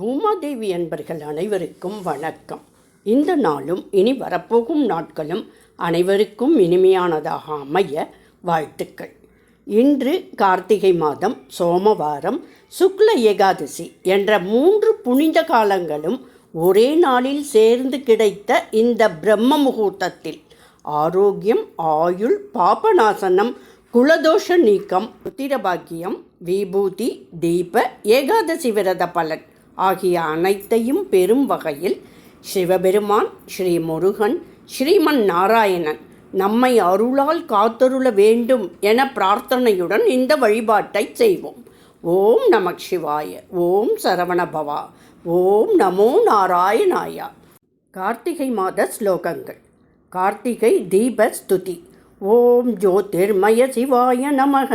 பூமாதேவி என்பர்கள் அனைவருக்கும் வணக்கம். இந்த நாளும் இனி வரப்போகும் நாட்களும் அனைவருக்கும் இனிமையானதாக அமைய வாழ்த்துக்கள். இன்று கார்த்திகை மாதம் சோமவாரம் சுக்ல ஏகாதசி என்ற மூன்று புனித காலங்களும் ஒரே நாளில் சேர்ந்து கிடைத்த இந்த பிரம்ம முகூர்த்தத்தில் ஆரோக்கியம் ஆயுள் பாபநாசனம் குலதோஷ நீக்கம் புத்திரபாக்கியம் விபூதி தீப ஏகாதசி விரத பலன் ஆகிய அனைத்தையும் பெறும் வகையில் சிவபெருமான் ஸ்ரீ முருகன் ஸ்ரீமன் நாராயணன் நம்மை அருளால் காத்தருள வேண்டும் என பிரார்த்தனையுடன் இந்த வழிபாட்டை செய்வோம். ஓம் நமக் சிவாய ஓம் சரவணபவா ஓம் நமோ நாராயணாயா. கார்த்திகை மாத ஸ்லோகங்கள். கார்த்திகை தீப ஸ்துதி. ஓம் ஜோதிர்மய சிவாய நமக.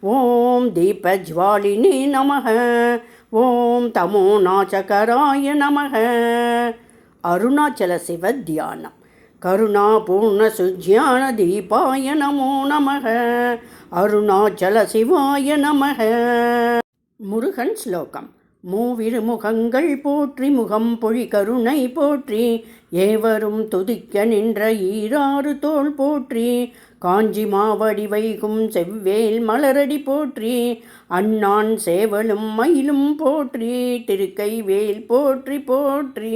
ஓம் தீபஜ்வாலினி நமக. ஓம் தமோ நாச்சகராய நமக. அருணாச்சல சிவ தியானம் கருணாபூர்ண சுஜ்ஞான தீபாய நமோ நமக. அருணாச்சல சிவாய நமக. முருகன் ஸ்லோகம். மூவிரு முகங்கள் போற்றி முகம் பொழி கருணை போற்றி ஏவரும் துதிக்க நின்ற ஈராறு தோள் போற்றி காஞ்சி மாவடி வைகும் செவ்வேல் மலரடி போற்றி அண்ணான் சேவலும் மயிலும் போற்றி திருக்கைவேல் போற்றி போற்றி.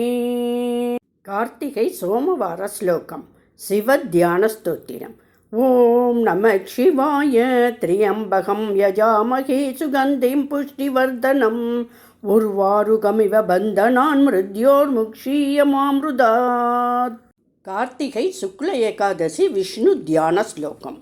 கார்த்திகை சோமவார ஸ்லோகம் சிவத்தியான ஸ்தோத்திரம். ஓம் நம சிவாய திரியம்பகம் யஜாமகே சுகந்திம் புஷ்டிவர்தனம். உர்வாருகமிவ பந்தனான் மிருத்யோர் முக்ஷீயமாமிருதாத் कार्तिकै शुक्ल एकादशी विष्णुध्यानश्लोकं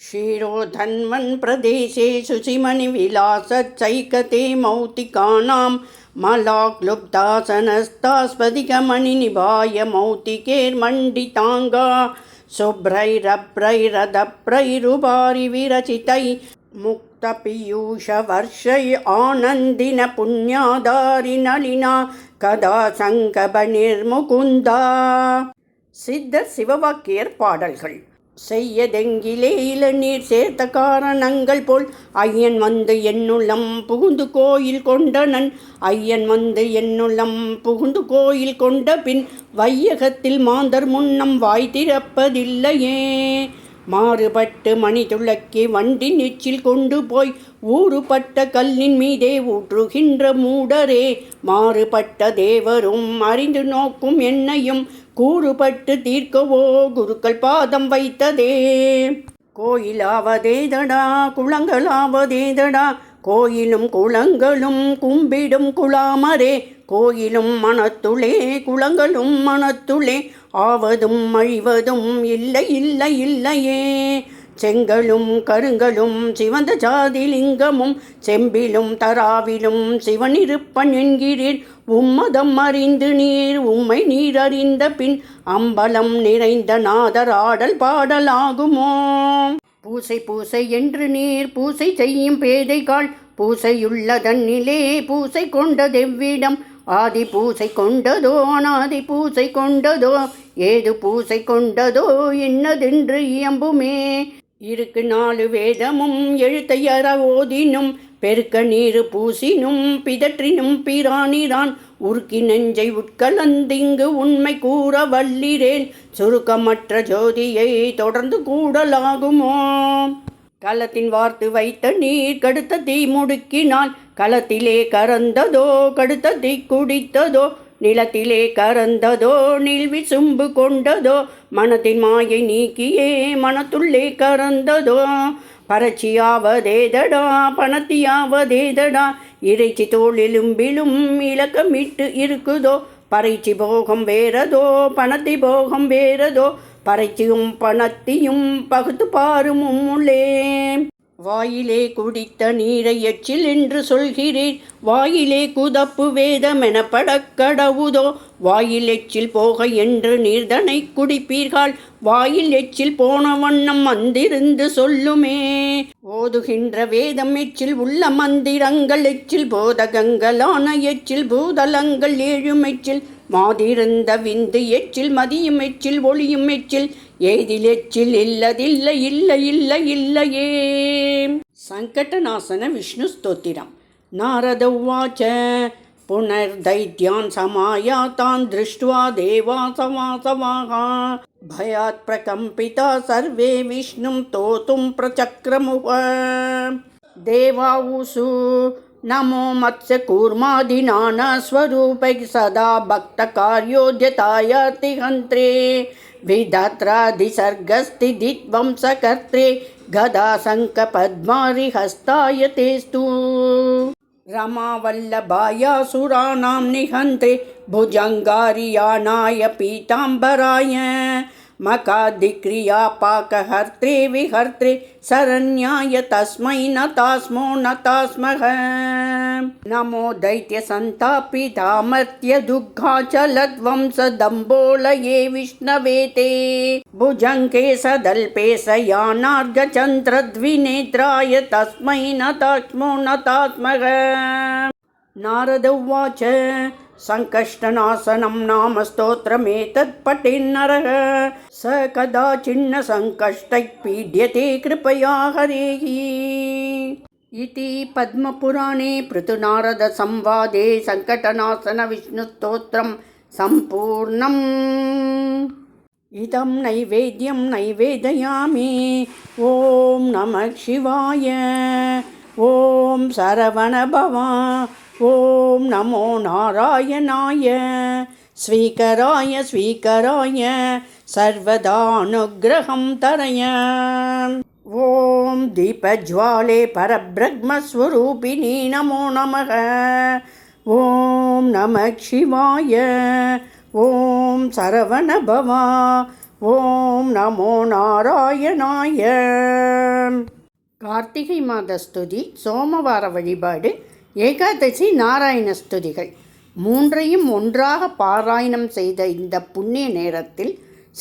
क्षीरोधन्वन् प्रदेशेषु चिमणिविलासच्चैकते मौतिकानां मलाक्लुप्तासनस्तास्फदिकमणिनिभाय मौतिकेर्मण्डिताङ्गा शुभ्रैरभ्रैरदप्रैरुभारिविरचितै मुक्तपीयूषवर्षै आनन्दिनपुण्याधारिनलिना कदा सङ्कभनिर्मुकुन्दा சித்தர் சிவவாக்கியர் பாடல்கள். செய்யதெங்கிலே இளநீர் சேர்த்த காரணங்கள் போல் ஐயன் வந்து என்னுள்ளம் புகுந்து கோயில் கொண்டனன். ஐயன் வந்து என்னுள்ளம் புகுந்து கோயில் கொண்ட பின் வையகத்தில் மாந்தர் முன்னம் வாய் திறப்பதில்லையே. மாறுபட்டு மணி துளக்கி வண்டி நீச்சில் கொண்டு போய் ஊறுபட்ட கல்லின் மீதே ஊற்றுகின்ற மூடரே மாறுபட்ட தேவரும் அறிந்து நோக்கும் என்னையும் கூறுபட்டு தீர்க்கவோ குருக்கள் பாதம் வைத்ததே. கோயிலாவதேதடா குளங்களாவதேதடா கோயிலும் குளங்களும் கும்பிடும் குளாமரே கோயிலும் மனத்துளே குளங்களும் மனத்துளே ஆவதும் அழிவதும் இல்லை இல்லை இல்லையே. செங்கலும் கருங்கலும் சிவந்த ஜாதி லிங்கமும் செம்பிலும் தராவிலும் சிவனிருப்பன் என்கிறீர். உம்மதம் அறிந்து நீர் உம்மை நீர் அறிந்த பின் அம்பலம் நிறைந்த நாதர் ஆடல் பாடலாகுமோ? பூசை பூசை என்று நீர் பூசை செய்யும் பேதைகால் பூசையுள்ள தன்னிலே பூசை கொண்டதெவ்விடம் ஆதி பூசை கொண்டதோ அனாதி பூசை கொண்டதோ ஏது பூசை கொண்டதோ என்னதென்று இயம்புமே. இருக்கு நாலு வேதமும் எழுத்தையற ஓதினும் பெருக்க நீரு பூசினும் பிதற்றினும் பிரானிரான் உருக்கி நெஞ்சை உட்கலந்திங்கு உண்மை கூற வல்லிரேன் சுருக்கமற்ற ஜோதியை தொடர்ந்து கூடலாகுமோ? களத்தின் வார்த்து வைத்த நீர் கடுத்த தீ முடுக்கினால் களத்திலே கறந்ததோ கடுத்ததி குடித்ததோ நிலத்திலே கறந்ததோ நில்வி சும்பு கொண்டதோ மனத்தின் மாயை நீக்கியே மனத்துள்ளே கறந்ததோ. பறச்சியாவதேதடா பணத்தியாவதேதடா இறைச்சி தோளிலும்பிலும் இலக்கமிட்டு இருக்குதோ. பறைச்சி போகம் வேறதோ பணத்தி போகம் வேறதோ பறைச்சியும் பணத்தியும் பகுத்து பாருமும் உள்ளே. வாயிலே குடித்த நீரை எச்சில் என்று சொல்கிறீர் வாயிலே குதப்பு வேதமெனப்படக் கடவுதோ வாயில் எச்சில் போக என்று நீர்தனை குடிப்பீர்கள். வாயில் எச்சில் போன வண்ணம் வந்திருந்து சொல்லுமே. ஓதுகின்ற வேதம் எச்சில் உள்ள மந்திரங்கள் எச்சில் போதகங்களான எச்சில் பூதலங்கள் ஏழும் எச்சில் மாதிருந்த விந்து எச்சில் மதியும் எச்சில் ஒளியும் எச்சில் ஏதில் எச்சில் இல்லதில்லை இல்லை இல்லை இல்லையே சங்கடநாசன விஷ்ணு ஸ்தோத்திரம் நாரத உவாச்ச पुनर्दैत्यान् समायातान् दृष्ट्वा देवासवासवाः भयात् प्रकम्पिता सर्वे विष्णुं स्तोतुं प्रचक्रमुः देवावुषु नमो मत्स्यकूर्माधिनानस्वरूपै सदा भक्तकार्योद्यताय तिहन्त्रे विधात्राधिसर्गस्थितित्वं सकर्त्रे पद्मारिहस्ताय तेस्तु। रमावल्लभायासुराणां निहन्त्रे भुजङ्गारियाणाय पीताम्बराय। मकादिक्रियापाकहर्त्रे विहर्त्रे शरण्याय तस्मै नतास्मो नतास्मः नमो दैत्यसन्तापितामर्त्यदुःखाचलध्वंसदम्बोलये विष्णवे ते। भुजङ्के सदल्पे सयानार्घचन्द्रद्विनेत्राय तस्मै नतास्मो नतास्मः नारद उवाच सङ्कष्टनाशनं नाम स्तोत्रमेतत् पठेन्नरः स कदाचिन्न सङ्कष्टैः पीड्यते कृपया हरेः इति पद्मपुराणे पृथुनारदसंवादे सङ्कटनाशनविष्णुस्तोत्रं सम्पूर्णम् इदं नैवेद्यं नैवेदयामि ॐ नमः शिवाय ॐ सरवणभवा ஓம் நமோ நாராயணாய ஸ்வீகராய ஸ்வீகராய சர்வதானுகிரகம் தரய. ஓம் தீபஜ்வாலே பரபிரம்மஸ்வரூபிணி நமோ நமக. ஓம் நம சிவாய ஓம் சரவணபவா ஓம் நமோ நாராயணாய. கார்த்திகை மாத ஸ்துதி சோமவார வழிபாடு ஏகாதசி நாராயண ஸ்துதிகள். மூன்றையும் ஒன்றாக பாராயணம் செய்த இந்த புண்ணிய நேரத்தில்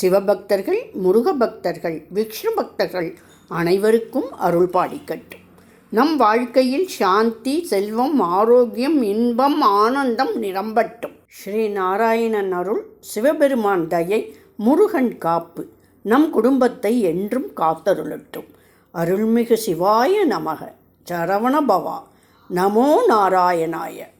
சிவபக்தர்கள் முருக பக்தர்கள் விஷ்ணு பக்தர்கள் அனைவருக்கும் அருள் பாடிக்கட்டும் நம் வாழ்க்கையில் சாந்தி செல்வம் ஆரோக்கியம் இன்பம் ஆனந்தம் நிரம்பட்டும். ஸ்ரீ நாராயணன் அருள் சிவபெருமான் தயை முருகன் காப்பு. நம் குடும்பத்தை என்றும் காத்தருளட்டும். அருள்மிகு சிவாய நமக. சரவண பவா. நமோ நாராயணாய.